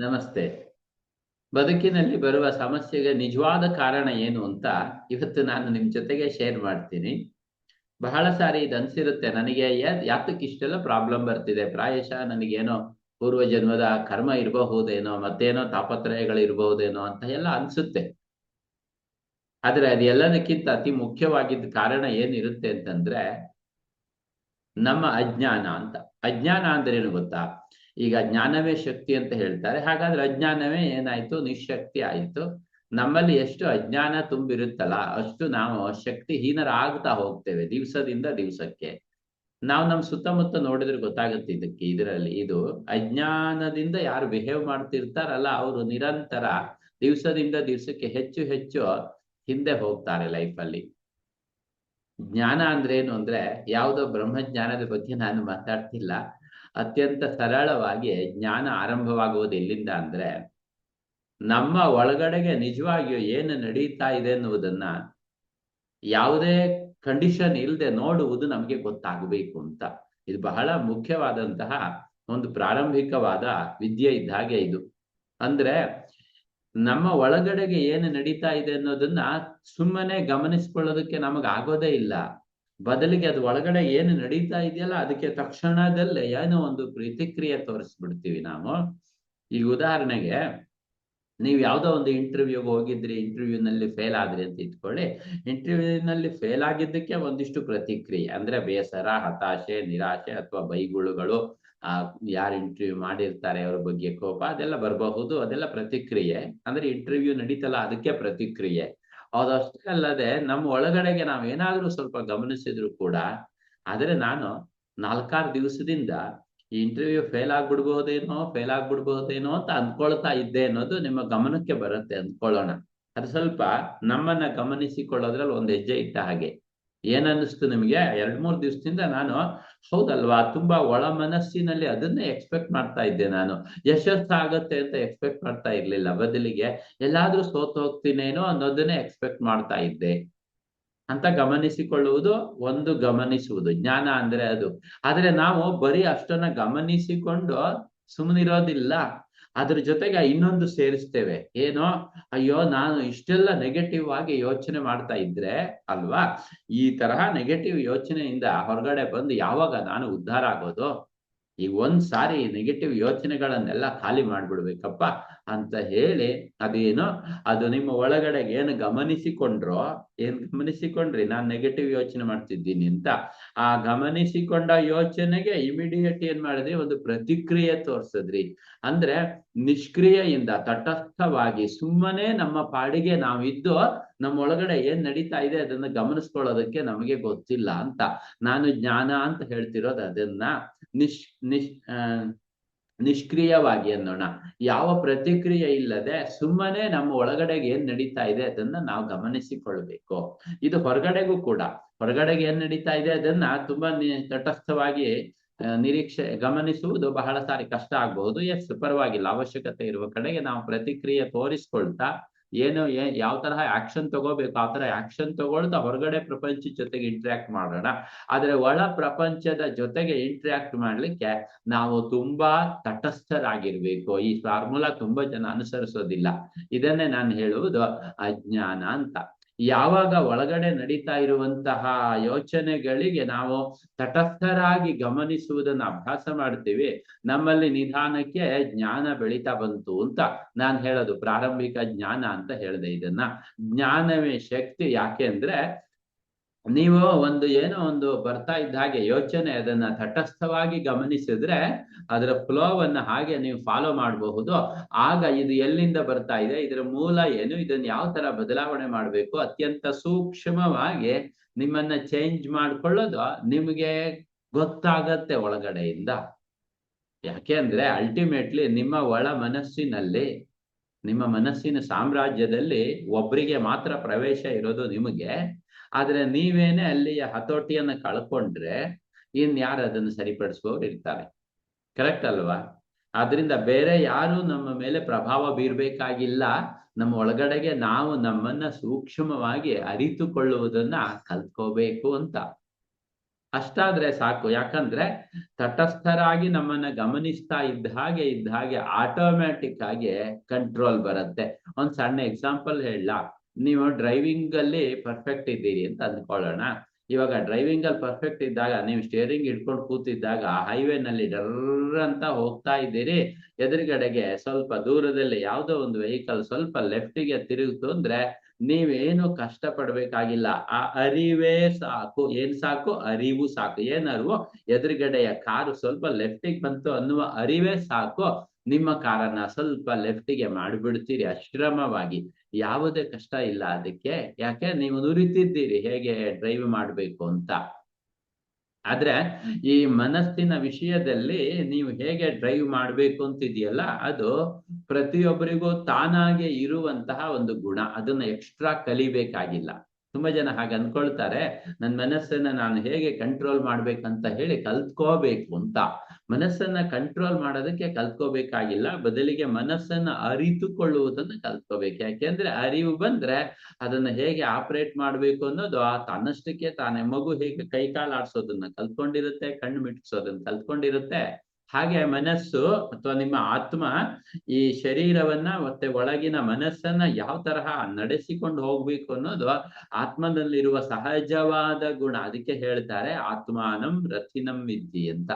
ನಮಸ್ತೆ. ಬದುಕಿನಲ್ಲಿ ಬರುವ ಸಮಸ್ಯೆಗೆ ನಿಜವಾದ ಕಾರಣ ಏನು ಅಂತ ಇವತ್ತು ನಾನು ನಿಮ್ ಜೊತೆಗೆ ಶೇರ್ ಮಾಡ್ತೀನಿ. ಬಹಳ ಸಾರಿ ಇದು ಅನ್ಸಿರುತ್ತೆ, ನನಗೆ ಯಾತಕ್ಕೆ ಇಷ್ಟೆಲ್ಲ ಪ್ರಾಬ್ಲಮ್ ಬರ್ತಿದೆ, ಪ್ರಾಯಶಃ ನನಗೇನೋ ಪೂರ್ವ ಜನ್ಮದ ಕರ್ಮ ಇರಬಹುದೇನೋ, ಮತ್ತೇನೋ ತಾಪತ್ರಯಗಳು ಇರಬಹುದೇನೋ ಅಂತ ಎಲ್ಲ ಅನ್ಸುತ್ತೆ. ಆದ್ರೆ ಅದೆಲ್ಲದಕ್ಕಿಂತ ಅತಿ ಮುಖ್ಯವಾಗಿದ್ದ ಕಾರಣ ಏನಿರುತ್ತೆ ಅಂತಂದ್ರೆ, ನಮ್ಮ ಅಜ್ಞಾನ ಅಂತ. ಅಜ್ಞಾನ ಅಂದ್ರೇನು ಗೊತ್ತಾ? ಈಗ ಜ್ಞಾನವೇ ಶಕ್ತಿ ಅಂತ ಹೇಳ್ತಾರೆ. ಹಾಗಾದ್ರೆ ಅಜ್ಞಾನವೇ ಏನಾಯ್ತು? ನಿಶಕ್ತಿ ಆಯ್ತು. ನಮ್ಮಲ್ಲಿ ಎಷ್ಟು ಅಜ್ಞಾನ ತುಂಬಿರುತ್ತಲ್ಲ, ಅಷ್ಟು ನಾವು ಶಕ್ತಿಹೀನರಾಗ್ತಾ ಹೋಗ್ತೇವೆ ದಿವಸದಿಂದ ದಿವಸಕ್ಕೆ. ನಾವು ನಮ್ಮ ಸುತ್ತಮುತ್ತ ನೋಡಿದ್ರೆ ಗೊತ್ತಾಗುತ್ತೆ ಇದಕ್ಕೆ, ಇದರಲ್ಲಿ ಇದು ಅಜ್ಞಾನದಿಂದ ಯಾರು ಬಿಹೇವ್ ಮಾಡ್ತಿರ್ತಾರಲ್ಲ, ಅವರು ನಿರಂತರ ದಿವಸದಿಂದ ದಿವಸಕ್ಕೆ ಹೆಚ್ಚು ಹೆಚ್ಚು ಹಿಂದೆ ಹೋಗ್ತಾರೆ ಲೈಫಲ್ಲಿ. ಜ್ಞಾನ ಅಂದ್ರೆ ಏನು ಅಂದ್ರೆ ಯಾವುದೋ ಬ್ರಹ್ಮಜ್ಞಾನದ ಬಗ್ಗೆ ನಾನು ಮಾತಾಡ್ತಿಲ್ಲ. ಅತ್ಯಂತ ಸರಳವಾಗಿ ಜ್ಞಾನ ಆರಂಭವಾಗುವುದು ಎಲ್ಲಿಂದ ಅಂದ್ರೆ, ನಮ್ಮ ಒಳಗಡೆಗೆ ನಿಜವಾಗಿಯೂ ಏನು ನಡೀತಾ ಇದೆ ಅನ್ನುವುದನ್ನ ಯಾವುದೇ ಕಂಡೀಷನ್ ಇಲ್ಲದೆ ನೋಡುವುದು ನಮಗೆ ಗೊತ್ತಾಗಬೇಕು ಅಂತ. ಇದು ಬಹಳ ಮುಖ್ಯವಾದಂತಹ ಒಂದು ಪ್ರಾರಂಭಿಕವಾದ ವಿದ್ಯೆ ಇದ್ದ ಹಾಗೆ ಇದು. ಅಂದ್ರೆ, ನಮ್ಮ ಒಳಗಡೆಗೆ ಏನು ನಡೀತಾ ಇದೆ ಅನ್ನೋದನ್ನ ಸುಮ್ಮನೆ ಗಮನಿಸ್ಕೊಳ್ಳೋದಕ್ಕೆ ನಮಗ ಆಗೋದೇ ಇಲ್ಲ. ಬದಲಿಗೆ ಅದು ಒಳಗಡೆ ಏನು ನಡೀತಾ ಇದೆಯಲ್ಲ, ಅದಕ್ಕೆ ತಕ್ಷಣದಲ್ಲೇ ಏನೋ ಒಂದು ಪ್ರತಿಕ್ರಿಯೆ ತೋರಿಸ್ಬಿಡ್ತೀವಿ ನಾವು. ಈಗ ಉದಾಹರಣೆಗೆ, ನೀವು ಯಾವುದೋ ಒಂದು ಇಂಟರ್ವ್ಯೂಗೆ ಹೋಗಿದ್ರಿ ಇಂಟರ್ವ್ಯೂನಲ್ಲಿ ಫೇಲ್ ಆದ್ರಿ ಅಂತ ಇಟ್ಕೊಳ್ಳಿ. ಇಂಟರ್ವ್ಯೂನಲ್ಲಿ ಫೇಲ್ ಆಗಿದ್ದಕ್ಕೆ ಒಂದಿಷ್ಟು ಪ್ರತಿಕ್ರಿಯೆ, ಅಂದ್ರೆ ಬೇಸರ, ಹತಾಶೆ, ನಿರಾಶೆ ಅಥವಾ ಬೈಗುಳುಗಳು, ಆ, ಯಾರು ಇಂಟರ್ವ್ಯೂ ಮಾಡಿರ್ತಾರೆ, ಅವ್ರ ಬಗ್ಗೆ ಕೋಪ, ಅದೆಲ್ಲ ಬರಬಹುದು. ಅದೆಲ್ಲ ಪ್ರತಿಕ್ರಿಯೆ, ಅಂದ್ರೆ ಇಂಟರ್ವ್ಯೂ ನಡೀತಲ್ಲ, ಅದಕ್ಕೆ ಪ್ರತಿಕ್ರಿಯೆ. ಅದಷ್ಟೇ ಅಲ್ಲದೆ ನಮ್ಮ ಒಳಗಡೆಗೆ ನಾವು ಏನಾದ್ರೂ ಸ್ವಲ್ಪ ಗಮನಿಸಿದ್ರು ಕೂಡ, ಆದ್ರೆ ನಾನು ನಾಲ್ಕಾರು ದಿವಸದಿಂದ ಈ ಇಂಟರ್ವ್ಯೂ ಫೇಲ್ ಆಗ್ಬಿಡ್ಬಹುದೇನೋ ಫೇಲ್ ಆಗ್ಬಿಡ್ಬಹುದೇನೋ ಅಂತ ಅಂದ್ಕೊಳ್ತಾ ಇದ್ದೆ ಅನ್ನೋದು ನಿಮ್ಮ ಗಮನಕ್ಕೆ ಬರುತ್ತೆ ಅಂದ್ಕೊಳ್ಳೋಣ. ಅದು ಸ್ವಲ್ಪ ನಮ್ಮನ್ನ ಗಮನಿಸಿಕೊಳ್ಳೋದ್ರಲ್ಲಿ ಒಂದು ಹೆಜ್ಜೆ ಇಟ್ಟ ಹಾಗೆ. ಏನನ್ನಿಸ್ತು ನಿಮಗೆ? ಎರಡ್ ಮೂರ್ ದಿವಸದಿಂದ ನಾನು, ಹೌದಲ್ವಾ? ತುಂಬಾ ಒಳ ಮನಸ್ಸಿನಲ್ಲಿ ಅದನ್ನೇ ಎಕ್ಸ್ಪೆಕ್ಟ್ ಮಾಡ್ತಾ ಇದ್ದೆ ನಾನು. ಯಶಸ್ಸಾಗತ್ತೆ ಅಂತ ಎಕ್ಸ್ಪೆಕ್ಟ್ ಮಾಡ್ತಾ ಇರ್ಲಿಲ್ಲ. ಬದಲಿಗೆ ಎಲ್ಲಾದ್ರೂ ಸೋತ್ ಹೋಗ್ತೀನೇನೋ ಅನ್ನೋದನ್ನೇ ಎಕ್ಸ್ಪೆಕ್ಟ್ ಮಾಡ್ತಾ ಇದ್ದೆ. ಅಂತ ಗಮನಿಸಿಕೊಳ್ಳುವುದು, ಒಂದು ಗಮನಿಸುವುದು. ಜ್ಞಾನ ಅಂದ್ರೆ ಅದು. ಆದ್ರೆ ನಾವು ಬರೀ ಅಷ್ಟನ್ನ ಗಮನಿಸಿಕೊಂಡು ಸುಮ್ಮನಿರೋದಿಲ್ಲ ಅದ್ರ ಜೊತೆಗೆ ಇನ್ನೊಂದು ಸೇರಿಸ್ತೇವೆ. ಏನೋ, ಅಯ್ಯೋ, ನಾನು ಇಷ್ಟೆಲ್ಲ ನೆಗೆಟಿವ್ ಆಗಿ ಯೋಚನೆ ಮಾಡ್ತಾ ಇದ್ರೆ ಅಲ್ವಾ? ಈ ತರಹ ನೆಗೆಟಿವ್ ಯೋಚನೆಯಿಂದ ಹೊರಗಡೆ ಬಂದು ಯಾವಾಗ ನಾನು ಉದ್ಧಾರ ಆಗೋದು? ಈಗ ಒಂದ್ ಸಾರಿ ನೆಗೆಟಿವ್ ಯೋಚನೆಗಳನ್ನೆಲ್ಲ ಖಾಲಿ ಮಾಡ್ಬಿಡ್ಬೇಕಪ್ಪ. ಅಂತ ಹೇಳಿ ಅದೇನೋ, ಅದು ನಿಮ್ಮ ಒಳಗಡೆ ಏನು ಗಮನಿಸಿಕೊಂಡ್ರೋ, ಏನ್ ಗಮನಿಸಿಕೊಂಡ್ರಿ? ನಾನ್ ನೆಗೆಟಿವ್ ಯೋಚನೆ ಮಾಡ್ತಿದ್ದೀನಿ ಅಂತ. ಆ ಗಮನಿಸಿಕೊಂಡ ಯೋಚನೆಗೆ ಇಮಿಡಿಯೇಟ್ ಏನ್ ಮಾಡಿದ್ರಿ? ಒಂದು ಪ್ರತಿಕ್ರಿಯೆ ತೋರ್ಸದ್ರಿ. ಅಂದ್ರೆ ನಿಷ್ಕ್ರಿಯೆಯಿಂದ, ತಟಸ್ಥವಾಗಿ, ಸುಮ್ಮನೆ ನಮ್ಮ ಪಾಡಿಗೆ ನಾವಿದ್ದು, ನಮ್ಮ ಒಳಗಡೆ ಏನ್ ನಡೀತಾ ಇದೆ ಅದನ್ನ ಗಮನಿಸ್ಕೊಳ್ಳೋದಕ್ಕೆ ನಮಗೆ ಗೊತ್ತಿಲ್ಲ ಅಂತ. ನಾನು ಜ್ಞಾನ ಅಂತ ಹೇಳ್ತಿರೋದು ಅದನ್ನ. ನಿಶ್ ನಿಶ್ ನಿಷ್ಕ್ರಿಯವಾಗಿ ಅನ್ನೋಣ ಯಾವ ಪ್ರತಿಕ್ರಿಯೆ ಇಲ್ಲದೆ ಸುಮ್ಮನೆ ನಮ್ಮ ಒಳಗಡೆಗೆ ಏನ್ ನಡೀತಾ ಇದೆ ಅದನ್ನ ನಾವು ಗಮನಿಸಿಕೊಳ್ಬೇಕು. ಇದು ಹೊರಗಡೆಗೂ ಕೂಡ. ಹೊರಗಡೆಗೆ ಏನ್ ನಡೀತಾ ಇದೆ ಅದನ್ನ ತುಂಬಾ ತಟಸ್ಥವಾಗಿ ನಿರೀಕ್ಷೆ, ಗಮನಿಸುವುದು ಬಹಳ ಸಾರಿ ಕಷ್ಟ ಆಗಬಹುದು. ಎಸ್ ಪರವಾಗಿಲ್ಲ. ಅವಶ್ಯಕತೆ ಇರುವ ಕಡೆಗೆ ನಾವು ಪ್ರತಿಕ್ರಿಯೆ ತೋರಿಸ್ಕೊಳ್ತಾ ಏನು ಯಾವ ತರಹ ಆಕ್ಷನ್ ತಗೋಬೇಕು, ಆ ತರ ಆಕ್ಷನ್ ತಗೊಳ್ತಾ ಹೊರಗಡೆ ಪ್ರಪಂಚ ಜೊತೆಗೆ ಇಂಟ್ರಾಕ್ಟ್ ಮಾಡೋಣ. ಆದ್ರೆ ಒಳ ಪ್ರಪಂಚದ ಜೊತೆಗೆ ಇಂಟ್ರಾಕ್ಟ್ ಮಾಡ್ಲಿಕ್ಕೆ ನಾವು ತುಂಬಾ ತಟಸ್ಥರಾಗಿರ್ಬೇಕು. ಈ ಫಾರ್ಮುಲಾ ತುಂಬಾ ಜನ ಅನುಸರಿಸೋದಿಲ್ಲ. ಇದನ್ನೇ ನಾನು ಹೇಳುವುದು ಅಜ್ಞಾನ ಅಂತ. ಯಾವಾಗ ಒಳಗಡೆ ನಡೀತಾ ಇರುವಂತಹ ಯೋಚನೆಗಳಿಗೆ ನಾವು ತಟಸ್ಥರಾಗಿ ಗಮನಿಸುವುದನ್ನು ಅಭ್ಯಾಸ ಮಾಡ್ತೀವಿ ನಮ್ಮಲ್ಲಿ ನಿಧಾನಕ್ಕೆ ಜ್ಞಾನ ಬೆಳೀತಾ ಬಂತು ಅಂತ ನಾನು ಹೇಳೋದು. ಪ್ರಾರಂಭಿಕ ಜ್ಞಾನ ಅಂತ ಹೇಳಿದೆ ಇದನ್ನ. ಜ್ಞಾನವೇ ಶಕ್ತಿ ಯಾಕೆ ಅಂದ್ರೆ ನೀವು ಒಂದು ಏನೋ ಒಂದು ಬರ್ತಾ ಇದ್ದ ಹಾಗೆ ಯೋಚನೆ ಅದನ್ನ ತಟಸ್ಥವಾಗಿ ಗಮನಿಸಿದ್ರೆ ಅದರ ಫ್ಲೋವನ್ನ ಹಾಗೆ ನೀವು ಫಾಲೋ ಮಾಡಬಹುದು. ಆಗ ಇದು ಎಲ್ಲಿಂದ ಬರ್ತಾ ಇದೆ? ಇದರ ಮೂಲ ಏನು? ಇದನ್ನ ಯಾವ ತರ ಬದಲಾವಣೆ ಮಾಡಬೇಕು? ಅತ್ಯಂತ ಸೂಕ್ಷ್ಮವಾಗಿ ನಿಮ್ಮನ್ನ ಚೇಂಜ್ ಮಾಡ್ಕೊಳ್ಳೋದು ನಿಮಗೆ ಗೊತ್ತಾಗತ್ತೆ ಒಳಗಡೆಯಿಂದ. ಯಾಕೆ ಅಂದ್ರೆ ಅಲ್ಟಿಮೇಟ್ಲಿ ನಿಮ್ಮ ಒಳ ಮನಸ್ಸಿನಲ್ಲಿ, ನಿಮ್ಮ ಮನಸ್ಸಿನ ಸಾಮ್ರಾಜ್ಯದಲ್ಲಿ ಒಬ್ಬರಿಗೆ ಮಾತ್ರ ಪ್ರವೇಶ ಇರೋದು ನಿಮಗೆ. ಆದ್ರೆ ನೀವೇನೆ ಅಲ್ಲಿಯ ಹತೋಟಿಯನ್ನು ಕಳ್ಕೊಂಡ್ರೆ ಇನ್ ಯಾರು ಅದನ್ನು ಸರಿಪಡಿಸುವವರು ಇರ್ತಾರೆ. ಕರೆಕ್ಟ್ ಅಲ್ವಾ? ಆದ್ರಿಂದ ಬೇರೆ ಯಾರು ನಮ್ಮ ಮೇಲೆ ಪ್ರಭಾವ ಬೀರ್ಬೇಕಾಗಿಲ್ಲ. ನಮ್ಮ ಒಳಗಡೆಗೆ ನಾವು ನಮ್ಮನ್ನ ಸೂಕ್ಷ್ಮವಾಗಿ ಅರಿತುಕೊಳ್ಳುವುದನ್ನ ಕಲ್ತ್ಕೋಬೇಕು ಅಂತ. ಅಷ್ಟಾದ್ರೆ ಸಾಕು. ಯಾಕಂದ್ರೆ ತಟಸ್ಥರಾಗಿ ನಮ್ಮನ್ನ ಗಮನಿಸ್ತಾ ಇದ್ದ ಹಾಗೆ ಇದ್ದ ಹಾಗೆ ಆಟೋಮ್ಯಾಟಿಕ್ ಆಗಿ ಕಂಟ್ರೋಲ್ ಬರುತ್ತೆ. ಒಂದ್ ಸಣ್ಣ ಎಕ್ಸಾಂಪಲ್ ಹೇಳ ನೀವು ಡ್ರೈವಿಂಗ್ ಅಲ್ಲಿ ಪರ್ಫೆಕ್ಟ್ ಇದ್ದೀರಿ ಅಂತ ಅಂದ್ಕೊಳ್ಳೋಣ. ಇವಾಗ ಡ್ರೈವಿಂಗ್ ಅಲ್ಲಿ ಪರ್ಫೆಕ್ಟ್ ಇದ್ದಾಗ, ನೀವು ಸ್ಟೇರಿಂಗ್ ಇಟ್ಕೊಂಡು ಕೂತಿದ್ದಾಗ ಹೈವೇನಲ್ಲಿ ಡರ್ ಅಂತ ಹೋಗ್ತಾ ಇದ್ದೀರಿ. ಎದುರುಗಡೆಗೆ ಸ್ವಲ್ಪ ದೂರದಲ್ಲಿ ಯಾವುದೋ ಒಂದು ವೆಹಿಕಲ್ ಸ್ವಲ್ಪ ಲೆಫ್ಟಿಗೆ ತಿರುಗಿತು ಅಂದ್ರೆ, ನೀವೇನು ಕಷ್ಟ ಪಡ್ಬೇಕಾಗಿಲ್ಲ ಆ ಅರಿವೇ ಸಾಕು. ಏನ್ ಸಾಕು? ಅರಿವು ಸಾಕು. ಏನ್ ಅರಿವು? ಎದುರುಗಡೆಯ ಕಾರು ಸ್ವಲ್ಪ ಲೆಫ್ಟಿಗೆ ಬಂತು ಅನ್ನುವ ಅರಿವೇ ಸಾಕು. ನಿಮ್ಮ ಕಾರನ್ನ ಸ್ವಲ್ಪ ಲೆಫ್ಟಿಗೆ ಮಾಡಿಬಿಡ್ತೀರಿ ಅಶ್ರಮವಾಗಿ. ಯಾವುದೇ ಕಷ್ಟ ಇಲ್ಲ ಅದಕ್ಕೆ, ಯಾಕೆ ನೀವು ನುರಿತಿದ್ದೀರಿ ಹೇಗೆ ಡ್ರೈವ್ ಮಾಡಬೇಕು ಅಂತ. ಆದ್ರೆ ಈ ಮನಸ್ಸಿನ ವಿಷಯದಲ್ಲಿ ನೀವು ಹೇಗೆ ಡ್ರೈವ್ ಮಾಡ್ಬೇಕು ಅಂತಿದೆಯಲ್ಲ, ಅದು ಪ್ರತಿಯೊಬ್ಬರಿಗೂ ತಾನಾಗೆ ಇರುವಂತಹ ಒಂದು ಗುಣ. ಅದನ್ನ ಎಕ್ಸ್ಟ್ರಾ ಕಲಿಬೇಕಾಗಿಲ್ಲ. ತುಂಬಾ ಜನ ಹಾಗೆ ಅನ್ಕೊಳ್ತಾರೆ ನನ್ನ ಮನಸ್ಸನ್ನ ನಾನು ಹೇಗೆ ಕಂಟ್ರೋಲ್ ಮಾಡ್ಬೇಕಂತ ಹೇಳಿ ಕಲ್ತ್ಕೋಬೇಕು ಅಂತ. ಮನಸ್ಸನ್ನ ಕಂಟ್ರೋಲ್ ಮಾಡೋದಕ್ಕೆ ಕಲ್ತ್ಕೋಬೇಕಾಗಿಲ್ಲ. ಬದಲಿಗೆ ಮನಸ್ಸನ್ನ ಅರಿತುಕೊಳ್ಳುವುದನ್ನು ಕಲ್ತ್ಕೋಬೇಕು. ಯಾಕೆಂದ್ರೆ ಅರಿವು ಬಂದ್ರೆ ಅದನ್ನ ಹೇಗೆ ಆಪರೇಟ್ ಮಾಡ್ಬೇಕು ಅನ್ನೋದು ಆ ತನ್ನಷ್ಟಕ್ಕೆ ತಾನೇ. ಮಗು ಹೇಗೆ ಕೈ ಕಾಲು ಆಡ್ಸೋದನ್ನ ಕಲ್ತ್ಕೊಂಡಿರುತ್ತೆ, ಕಣ್ಣು ಮಿಟ್ಸೋದನ್ನ ಕಲ್ತ್ಕೊಂಡಿರುತ್ತೆ. ಹಾಗೆ ಮನಸ್ಸು ಅಥವಾ ನಿಮ್ಮ ಆತ್ಮ ಈ ಶರೀರವನ್ನ ಮತ್ತೆ ಒಳಗಿನ ಮನಸ್ಸನ್ನ ಯಾವ ತರಹ ನಡೆಸಿಕೊಂಡು ಹೋಗ್ಬೇಕು ಅನ್ನೋದು ಆತ್ಮದಲ್ಲಿರುವ ಸಹಜವಾದ ಗುಣ. ಅದಕ್ಕೆ ಹೇಳ್ತಾರೆ ಆತ್ಮಾನಂ ರಥಿನಂ ವಿದ್ಯೆ ಅಂತ.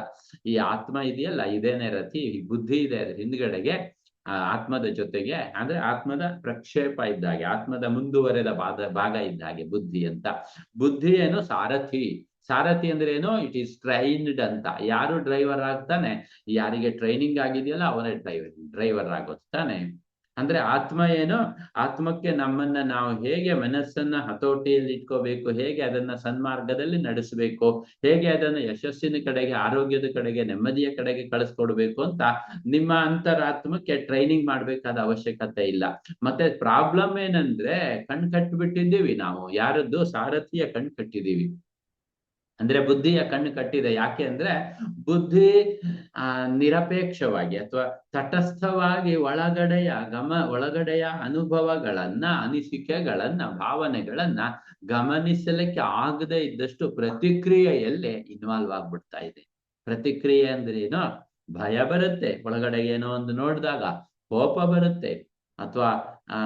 ಈ ಆತ್ಮ ಇದೆಯಲ್ಲ? ಇದೇನೆ ರಥಿ? ಬುದ್ಧಿ ಇದೆ ಹಿಂದ್ಗಡೆಗೆ. ಆತ್ಮದ ಜೊತೆಗೆ ಅಂದ್ರೆ ಆತ್ಮದ ಪ್ರಕ್ಷೇಪ ಇದ್ದಾಗೆ, ಆತ್ಮದ ಮುಂದುವರೆದ ಭಾಗ ಭಾಗ ಇದ್ದಾಗೆ ಬುದ್ಧಿ ಅಂತ. ಬುದ್ಧಿ ಏನು ಸಾರಥಿ. ಸಾರಥಿ ಅಂದ್ರೆ ಏನು? ಇಟ್ ಈಸ್ ಟ್ರೈನ್ಡ್ ಅಂತ. ಯಾರು ಡ್ರೈವರ್ ಆಗ್ತಾನೆ? ಯಾರಿಗೆ ಟ್ರೈನಿಂಗ್ ಆಗಿದೆಯಲ್ಲ ಅವನೇ ಡ್ರೈವರ್ ಡ್ರೈವರ್ ಆಗೋದು ತಾನೆ. ಅಂದ್ರೆ ಆತ್ಮ ಏನು? ಆತ್ಮಕ್ಕೆ ನಮ್ಮನ್ನ ನಾವು ಹೇಗೆ ಮನಸ್ಸನ್ನ ಹತೋಟಿಯಲ್ಲಿ ಇಟ್ಕೋಬೇಕು? ಹೇಗೆ ಅದನ್ನ ಸನ್ಮಾರ್ಗದಲ್ಲಿ ನಡೆಸಬೇಕು? ಹೇಗೆ ಅದನ್ನ ಯಶಸ್ಸಿನ ಕಡೆಗೆ, ಆರೋಗ್ಯದ ಕಡೆಗೆ, ನೆಮ್ಮದಿಯ ಕಡೆಗೆ ಕಳಿಸ್ಕೊಡ್ಬೇಕು ಅಂತ ನಿಮ್ಮ ಅಂತರಾತ್ಮಕ್ಕೆ ಟ್ರೈನಿಂಗ್ ಮಾಡ್ಬೇಕಾದ ಅವಶ್ಯಕತೆ ಇಲ್ಲ. ಮತ್ತೆ ಪ್ರಾಬ್ಲಮ್ ಏನಂದ್ರೆ ಕಣ್ ಕಟ್ಬಿಟ್ಟಿದ್ದೀವಿ ನಾವು. ಯಾರದ್ದು? ಸಾರಥಿಯ ಕಣ್ ಕಟ್ಟಿದೀವಿ ಅಂದ್ರೆ ಬುದ್ಧಿಯ ಕಣ್ಣು ಕಟ್ಟಿದೆ. ಯಾಕೆ ಅಂದ್ರೆ ಬುದ್ಧಿ, ಆ, ನಿರಪೇಕ್ಷವಾಗಿ ಅಥವಾ ತಟಸ್ಥವಾಗಿ ಒಳಗಡೆಯ ಗಮ, ಒಳಗಡೆಯ ಅನುಭವಗಳನ್ನ, ಅನಿಸಿಕೆಗಳನ್ನ, ಭಾವನೆಗಳನ್ನ ಗಮನಿಸಲಿಕ್ಕೆ ಆಗದೆ ಇದ್ದಷ್ಟು ಪ್ರತಿಕ್ರಿಯೆಯಲ್ಲೇ ಇನ್ವಾಲ್ವ್ ಆಗ್ಬಿಡ್ತಾ ಇದೆ. ಪ್ರತಿಕ್ರಿಯೆ ಅಂದ್ರೆ ಏನೋ ಭಯ ಬರುತ್ತೆ. ಒಳಗಡೆ ಏನೋ ಒಂದು ನೋಡಿದಾಗ ಕೋಪ ಬರುತ್ತೆ. ಅಥವಾ, ಆ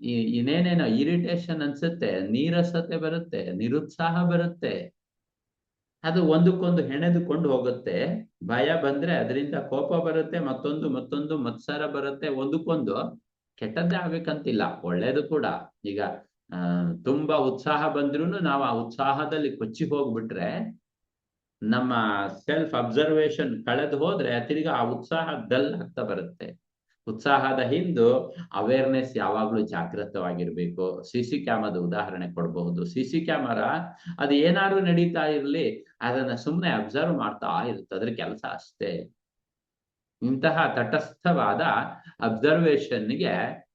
ಇನ್ನೇನೇನೋ ಇರಿಟೇಷನ್ ಅನ್ಸುತ್ತೆ, ನೀರಸತೆ ಬರುತ್ತೆ, ನಿರುತ್ಸಾಹ ಬರುತ್ತೆ. ಅದು ಒಂದಕ್ಕೊಂದು ಹೆಣೆದುಕೊಂಡು ಹೋಗುತ್ತೆ. ಭಯ ಬಂದ್ರೆ ಅದರಿಂದ ಕೋಪ ಬರುತ್ತೆ, ಮತ್ತೊಂದು ಮತ್ತೊಂದು, ಮತ್ಸರ ಬರುತ್ತೆ, ಒಂದಕ್ಕೊಂದು. ಕೆಟ್ಟದ್ದೇ ಆಗ್ಬೇಕಂತಿಲ್ಲ, ಒಳ್ಳೇದು ಕೂಡ. ಈಗ, ಆ, ತುಂಬಾ ಉತ್ಸಾಹ ಬಂದ್ರೂ ನಾವು ಆ ಉತ್ಸಾಹದಲ್ಲಿ ಕೊಚ್ಚಿ ಹೋಗ್ಬಿಟ್ರೆ ನಮ್ಮ ಸೆಲ್ಫ್ ಅಬ್ಸರ್ವೇಶನ್ ಕಳೆದು ಹೋದ್ರೆ ತಿರ್ಗಿ ಆ ಉತ್ಸಾಹ ಡಲ್ ಆಗ್ತಾ ಬರುತ್ತೆ. ಉತ್ಸಾಹದ ಹಿಂದು ಅವೇರ್ನೆಸ್ ಯಾವಾಗ್ಲೂ ಜಾಗೃತವಾಗಿರ್ಬೇಕು ಸಿ ಸಿ ಉದಾಹರಣೆ ಕೊಡಬಹುದು. ಸಿ ಸಿ ಕ್ಯಾಮರಾ ಅದು ಏನಾದ್ರು ನಡೀತಾ ಇರ್ಲಿ, ಅದನ್ನ ಸುಮ್ಮನೆ ಅಬ್ಸರ್ವ್ ಮಾಡ್ತಾ ಇರುತ್ತೆ. ಅದ್ರ ಕೆಲಸ ಅಷ್ಟೇ. ಇಂತಹ ತಟಸ್ಥವಾದ ಅಬ್ಸರ್ವೇಷನ್ಗೆ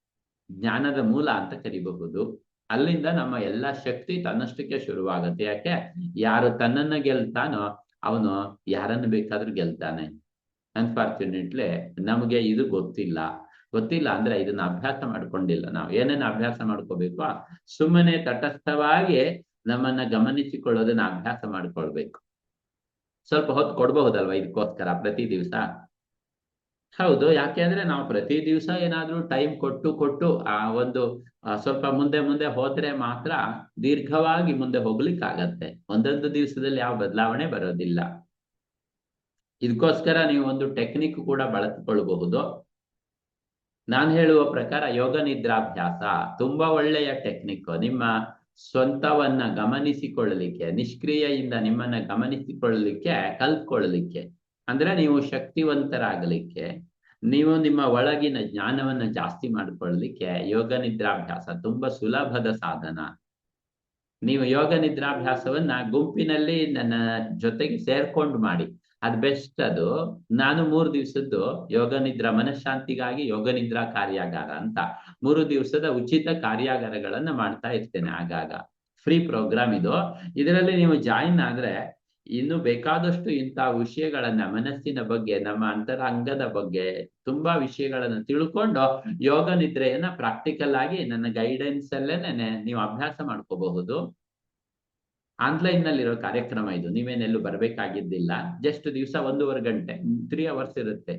ಜ್ಞಾನದ ಮೂಲ ಅಂತ ಕರಿಬಹುದು. ಅಲ್ಲಿಂದ ನಮ್ಮ ಎಲ್ಲ ಶಕ್ತಿ ತನ್ನಷ್ಟಕ್ಕೆ ಶುರುವಾಗುತ್ತೆ. ಯಾಕೆ? ಯಾರು ತನ್ನನ್ನ ಗೆಲ್ತಾನೋ ಅವನು ಯಾರನ್ನು ಬೇಕಾದ್ರೂ ಗೆಲ್ತಾನೆ. ಅನ್ಫಾರ್ಚುನೇಟ್ಲಿ ನಮಗೆ ಇದು ಗೊತ್ತಿಲ್ಲ. ಗೊತ್ತಿಲ್ಲ ಅಂದ್ರೆ ಇದನ್ನ ಅಭ್ಯಾಸ ಮಾಡ್ಕೊಂಡಿಲ್ಲ ನಾವು. ಏನೇನು ಅಭ್ಯಾಸ ಮಾಡ್ಕೋಬೇಕು? ಸುಮ್ಮನೆ ತಟಸ್ಥವಾಗಿ ನಮ್ಮನ್ನ ಗಮನಿಸಿಕೊಳ್ಳೋದನ್ನ ಅಭ್ಯಾಸ ಮಾಡ್ಕೊಳ್ಬೇಕು. ಸ್ವಲ್ಪ ಹೊತ್ತು ಕೊಡ್ಬಹುದಲ್ವಾ ಇದಕ್ಕೋಸ್ಕರ ಪ್ರತಿ ದಿವಸ? ಹೌದು, ಯಾಕೆ ಅಂದ್ರೆ ನಾವು ಪ್ರತಿ ದಿವಸ ಏನಾದ್ರೂ ಟೈಮ್ ಕೊಟ್ಟು ಕೊಟ್ಟು ಆ ಒಂದು ಸ್ವಲ್ಪ ಮುಂದೆ ಮುಂದೆ ಹೋದ್ರೆ ಮಾತ್ರ ದೀರ್ಘವಾಗಿ ಮುಂದೆ ಹೋಗ್ಲಿಕ್ಕಾಗತ್ತೆ. ಒಂದೊಂದು ದಿವಸದಲ್ಲಿ ಯಾವ ಬದಲಾವಣೆ ಬರೋದಿಲ್ಲ. ಇದಕ್ಕೋಸ್ಕರ ನೀವು ಒಂದು ಟೆಕ್ನಿಕ್ ಕೂಡ ಬಳಸಿಕೊಳ್ಳಬಹುದು. ನಾನು ಹೇಳುವ ಪ್ರಕಾರ ಯೋಗ ನಿದ್ರಾಭ್ಯಾಸ ತುಂಬಾ ಒಳ್ಳೆಯ ಟೆಕ್ನಿಕ್. ನಿಮ್ಮ ಸ್ವಂತವನ್ನ ಗಮನಿಸಿಕೊಳ್ಳಲಿಕ್ಕೆ, ನಿಷ್ಕ್ರಿಯೆಯಿಂದ ನಿಮ್ಮನ್ನ ಗಮನಿಸಿಕೊಳ್ಳಲಿಕ್ಕೆ, ಕಲ್ತ್ಕೊಳ್ಳಲಿಕ್ಕೆ, ಅಂದ್ರೆ ನೀವು ಶಕ್ತಿವಂತರಾಗಲಿಕ್ಕೆ, ನೀವು ನಿಮ್ಮ ಒಳಗಿನ ಜ್ಞಾನವನ್ನ ಜಾಸ್ತಿ ಮಾಡಿಕೊಳ್ಳಲಿಕ್ಕೆ ಯೋಗ ನಿದ್ರಾಭ್ಯಾಸ ತುಂಬಾ ಸುಲಭದ ಸಾಧನ. ನೀವು ಯೋಗ ನಿದ್ರಾಭ್ಯಾಸವನ್ನ ಗುಂಪಿನಲ್ಲಿ ನನ್ನ ಜೊತೆಗೆ ಸೇರ್ಕೊಂಡು ಮಾಡಿ. ಅದ್ ಬೆಸ್ಟ್ ಅದು. ನಾನು ಮೂರು ದಿವಸದ್ದು ಯೋಗ ನಿದ್ರಾ, ಮನಃಶಾಂತಿಗಾಗಿ ಯೋಗ ನಿದ್ರಾ ಕಾರ್ಯಾಗಾರ ಅಂತ. ಮೂರು ದಿವಸದ ಉಚಿತ ಕಾರ್ಯಾಗಾರಗಳನ್ನ ಮಾಡ್ತಾ ಇರ್ತೇನೆ ಆಗಾಗ. ಫ್ರೀ ಪ್ರೋಗ್ರಾಮ್ ಇದು. ಇದರಲ್ಲಿ ನೀವು ಜಾಯಿನ್ ಆದ್ರೆ ಇನ್ನು ಬೇಕಾದಷ್ಟು ಇಂತಹ ವಿಷಯಗಳನ್ನ ಮನಸ್ಸಿನ ಬಗ್ಗೆ, ನಮ್ಮ ಅಂತರಂಗದ ಬಗ್ಗೆ ತುಂಬಾ ವಿಷಯಗಳನ್ನ ತಿಳ್ಕೊಂಡು ಯೋಗ ನಿದ್ರೆಯನ್ನ ಪ್ರಾಕ್ಟಿಕಲ್ ಆಗಿ ನನ್ನ ಗೈಡೆನ್ಸ್ ಅಲ್ಲೇನೆ ನೀವು ಅಭ್ಯಾಸ ಮಾಡ್ಕೋಬಹುದು. ಆನ್ಲೈನ್ ನಲ್ಲಿರೋ ಕಾರ್ಯಕ್ರಮ ಇದು. ನೀವೇನೆಲ್ಲೂ ಬರಬೇಕಾಗಿದ್ದಿಲ್ಲ. ಜಸ್ಟ್ ದಿವಸ ಒಂದೂವರೆ ಗಂಟೆ ತ್ರೀ ಅವರ್ಸ್ ಇರುತ್ತೆ.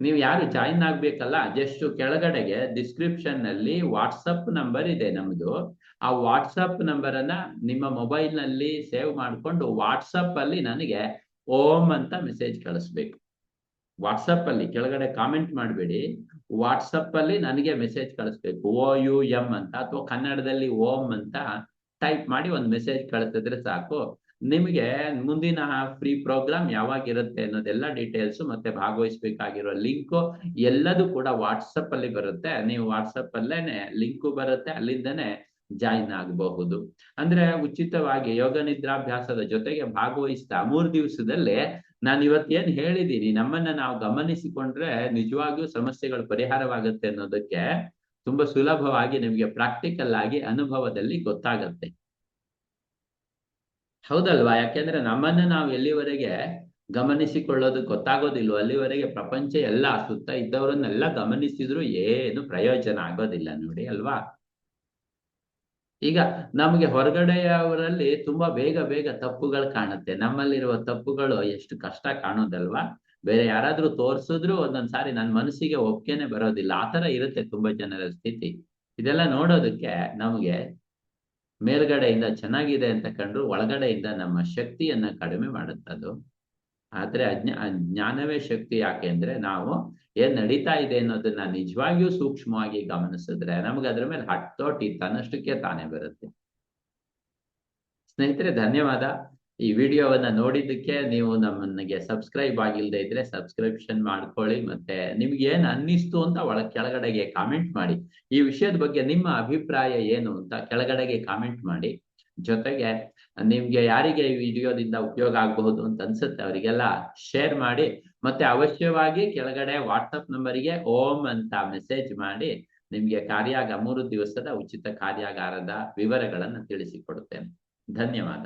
ನೀವು ಯಾರು ಜಾಯಿನ್ ಆಗ್ಬೇಕಲ್ಲ, ಜಸ್ಟ್ ಕೆಳಗಡೆಗೆ ಡಿಸ್ಕ್ರಿಪ್ಷನ್ನಲ್ಲಿ ವಾಟ್ಸಪ್ ನಂಬರ್ ಇದೆ ನಮ್ದು. ಆ ವಾಟ್ಸಪ್ ನಂಬರ್ ಅನ್ನ ನಿಮ್ಮ ಮೊಬೈಲ್ನಲ್ಲಿ ಸೇವ್ ಮಾಡಿಕೊಂಡು ವಾಟ್ಸಪ್ ಅಲ್ಲಿ ನನಗೆ ಓಮ್ ಅಂತ ಮೆಸೇಜ್ ಕಳಿಸ್ಬೇಕು. ವಾಟ್ಸಪ್ ಅಲ್ಲಿ ಕೆಳಗಡೆ ಕಾಮೆಂಟ್ ಮಾಡಬೇಡಿ. ವಾಟ್ಸಪ್ ಅಲ್ಲಿ ನನಗೆ ಮೆಸೇಜ್ ಕಳಿಸ್ಬೇಕು. ಓ ಯು ಎಂ ಅಂತ, ಅಥವಾ ಕನ್ನಡದಲ್ಲಿ ಓಂ ಅಂತ ಟೈಪ್ ಮಾಡಿ ಒಂದು ಮೆಸೇಜ್ ಕಳಿಸಿದ್ರೆ ಸಾಕು. ನಿಮಗೆ ಮುಂದಿನ ಫ್ರೀ ಪ್ರೋಗ್ರಾಮ್ ಯಾವಾಗಿರುತ್ತೆ ಅನ್ನೋದೆಲ್ಲ ಡೀಟೇಲ್ಸ್ ಮತ್ತೆ ಭಾಗವಹಿಸಬೇಕಾಗಿರೋ ಲಿಂಕು ಎಲ್ಲದೂ ಕೂಡ ವಾಟ್ಸಪ್ ಅಲ್ಲಿ ಬರುತ್ತೆ. ನೀವು ವಾಟ್ಸಪ್ ಅಲ್ಲೇನೆ ಲಿಂಕು ಬರುತ್ತೆ. ಅಲ್ಲಿಂದನೇ ಜಾಯಿನ್ ಆಗಬಹುದು. ಅಂದ್ರೆ ಉಚಿತವಾಗಿ ಯೋಗ ನಿದ್ರಾಭ್ಯಾಸದ ಜೊತೆಗೆ ಭಾಗವಹಿಸ್ತಾ ಮೂರು ದಿವಸದಲ್ಲಿ ನಾನು ಇವತ್ತೇನ್ ಹೇಳಿದ್ದೀನಿ ನಮ್ಮನ್ನ ನಾವು ಗಮನಿಸಿಕೊಂಡ್ರೆ ನಿಜವಾಗಿಯೂ ಸಮಸ್ಯೆಗಳು ಪರಿಹಾರವಾಗುತ್ತೆ ಅನ್ನೋದಕ್ಕೆ ತುಂಬಾ ಸುಲಭವಾಗಿ ನಿಮಗೆ ಪ್ರಾಕ್ಟಿಕಲ್ ಆಗಿ ಅನುಭವದಲ್ಲಿ ಗೊತ್ತಾಗತ್ತೆ. ಹೌದಲ್ವಾ? ಯಾಕೆಂದ್ರೆ ನಮ್ಮನ್ನ ನಾವು ಎಲ್ಲಿವರೆಗೆ ಗಮನಿಸಿಕೊಳ್ಳೋದು ಗೊತ್ತಾಗೋದಿಲ್ಲ ಅಲ್ಲಿವರೆಗೆ ಪ್ರಪಂಚ ಎಲ್ಲ ಸುತ್ತ ಇದ್ದವರನ್ನೆಲ್ಲ ಗಮನಿಸಿದ್ರು ಏನು ಪ್ರಯೋಜನ ಆಗೋದಿಲ್ಲ ನೋಡಿ, ಅಲ್ವಾ? ಈಗ ನಮಗೆ ಹೊರಗಡೆಯವರಲ್ಲಿ ತುಂಬಾ ಬೇಗ ಬೇಗ ತಪ್ಪುಗಳು ಕಾಣುತ್ತೆ. ನಮ್ಮಲ್ಲಿರುವ ತಪ್ಪುಗಳು ಎಷ್ಟು ಕಷ್ಟ ಕಾಣೋದಲ್ವಾ? ಬೇರೆ ಯಾರಾದ್ರೂ ತೋರ್ಸಿದ್ರು ಒಂದೊಂದ್ ಸಾರಿ ನನ್ನ ಮನಸ್ಸಿಗೆ ಒಪ್ಕೆನೆ ಬರೋದಿಲ್ಲ. ಆತರ ಇರುತ್ತೆ ತುಂಬಾ ಜನರ ಸ್ಥಿತಿ. ಇದೆಲ್ಲ ನೋಡೋದಕ್ಕೆ ನಮಗೆ ಮೇಲ್ಗಡೆಯಿಂದ ಚೆನ್ನಾಗಿದೆ ಅಂತ ಕಂಡ್ರು ಒಳಗಡೆಯಿಂದ ನಮ್ಮ ಶಕ್ತಿಯನ್ನ ಕಡಿಮೆ ಮಾಡುತ್ತದು. ಆದ್ರೆ ಅಜ್ಞ, ಜ್ಞಾನವೇ ಶಕ್ತಿ ಯಾಕೆ ಅಂದ್ರೆ ನಾವು ಏನ್ ನಡೀತಾ ಇದೆ ಅನ್ನೋದನ್ನ ನಿಜವಾಗಿಯೂ ಸೂಕ್ಷ್ಮವಾಗಿ ಗಮನಿಸಿದ್ರೆ ನಮ್ಗೆ ಅದ್ರ ಮೇಲೆ ಹಟ್ಟೋಟಿ ತನ್ನಷ್ಟಕ್ಕೆ ತಾನೇ ಬರುತ್ತೆ. ಸ್ನೇಹಿತರೆ, ಧನ್ಯವಾದ. ಈ ವಿಡಿಯೋವನ್ನ ನೋಡಿದ್ದಕ್ಕೆ ನೀವು ನಮ್ಮನಿಗೆ ಸಬ್ಸ್ಕ್ರೈಬ್ ಆಗಿಲ್ಲದೆ ಇದ್ರೆ ಸಬ್ಸ್ಕ್ರಿಪ್ಷನ್ ಮಾಡ್ಕೊಳ್ಳಿ ಮತ್ತೆ ನಿಮ್ಗೆ ಏನ್ ಅನ್ನಿಸ್ತು ಅಂತ ಒಳ ಕೆಳಗಡೆಗೆ ಕಾಮೆಂಟ್ ಮಾಡಿ. ಈ ವಿಷಯದ ಬಗ್ಗೆ ನಿಮ್ಮ ಅಭಿಪ್ರಾಯ ಏನು ಅಂತ ಕೆಳಗಡೆಗೆ ಕಾಮೆಂಟ್ ಮಾಡಿ. ಜೊತೆಗೆ ನಿಮ್ಗೆ ಯಾರಿಗೆ ಈ ವಿಡಿಯೋದಿಂದ ಉಪಯೋಗ ಆಗಬಹುದು ಅಂತ ಅನ್ಸುತ್ತೆ ಅವರಿಗೆಲ್ಲ ಶೇರ್ ಮಾಡಿ. ಮತ್ತೆ ಅವಶ್ಯವಾಗಿ ಕೆಳಗಡೆ ವಾಟ್ಸಪ್ ನಂಬರಿಗೆ ಓಂ ಅಂತ ಮೆಸೇಜ್ ಮಾಡಿ ನಿಮ್ಗೆ ಕಾರ್ಯಾಗ ಮೂರು ದಿವಸದ ಉಚಿತ ಕಾರ್ಯಾಗಾರದ ವಿವರಗಳನ್ನು ತಿಳಿಸಿಕೊಡುತ್ತೇನೆ. ಧನ್ಯವಾದ.